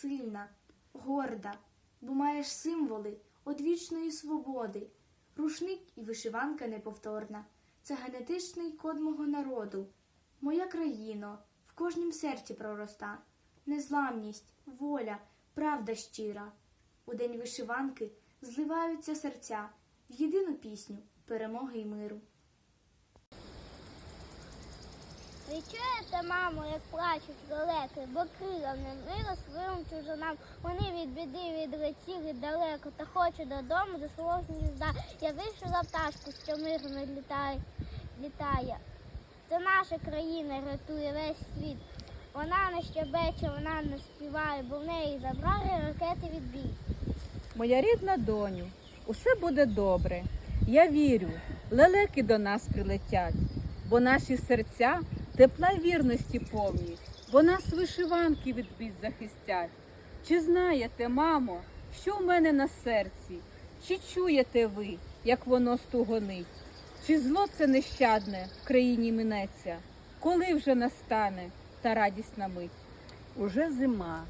сильна, горда, бо маєш символи одвічної свободи. Рушник і вишиванка неповторна. Це генетичний код мого народу. Моя країно в кожнім серці пророста. Незламність, воля, правда щира. У день вишиванки зливаються серця в єдину пісню перемоги й миру. Ви чуєте, мамо, як плачуть лелеки, бо крила не вирос виром чужинам. Вони від біди відлетіли далеко, та хочу додому до свого гнізда. Я вишила пташку, що мирно літає, літає. Це наша країна рятує весь світ. Вона не щебече, вона не співає, бо в неї забрали ракети відбій. Моя рідна доню, усе буде добре. Я вірю, лелеки до нас прилетять, бо наші серця тепла вірності повні, бо нас вишиванки від бід захистять. Чи знаєте, мамо, що в мене на серці? Чи чуєте ви, як воно стугонить? Чи зло це нещадне в країні минеться? Коли вже настане та радісна мить? Уже зима,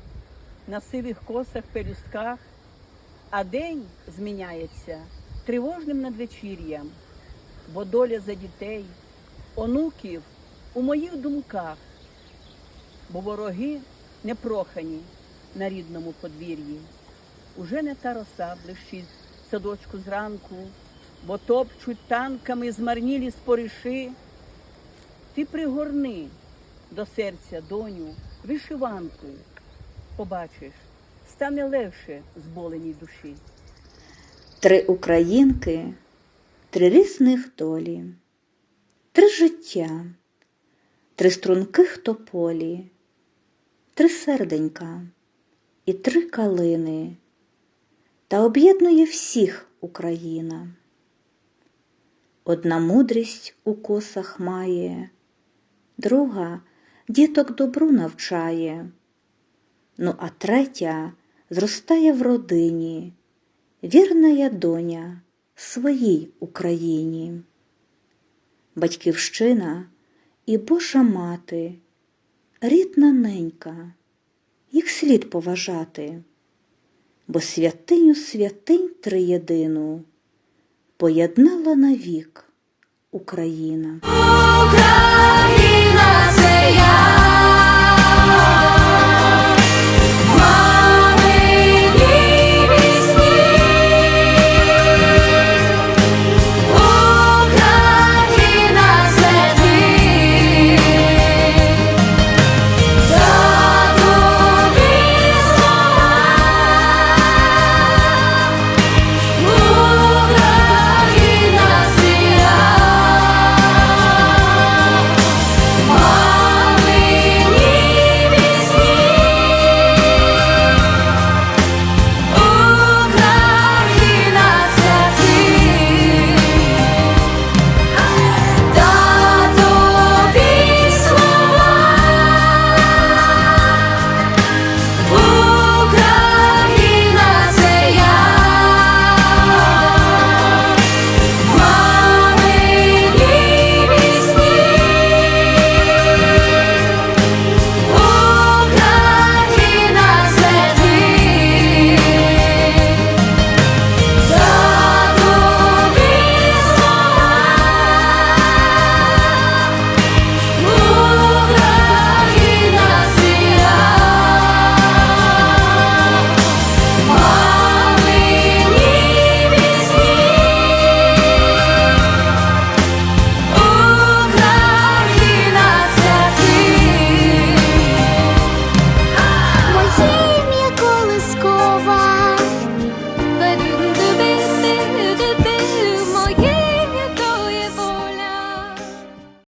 на сивих косах пелюстках, а день зміняється тривожним надвечір'ям, бо доля за дітей, онуків у моїх думках, бо вороги непрохані на рідному подвір'ї. Уже не та роса блищить садочку зранку, бо топчуть танками змарнілі спориши. Ти пригорни до серця, доню, вишиванку. Побачиш, стане легше зболеній душі. Три українки, три різних долі, три життя, три струнких тополі, три серденька і три калини, та об'єднує всіх Україна. Одна мудрість у косах має, друга діток добру навчає, ну а третя зростає в родині вірна я доня своїй Україні. Батьківщина і Божа мати, рідна ненька, їх слід поважати, бо святиню святинь триєдину поєднала навік Україна.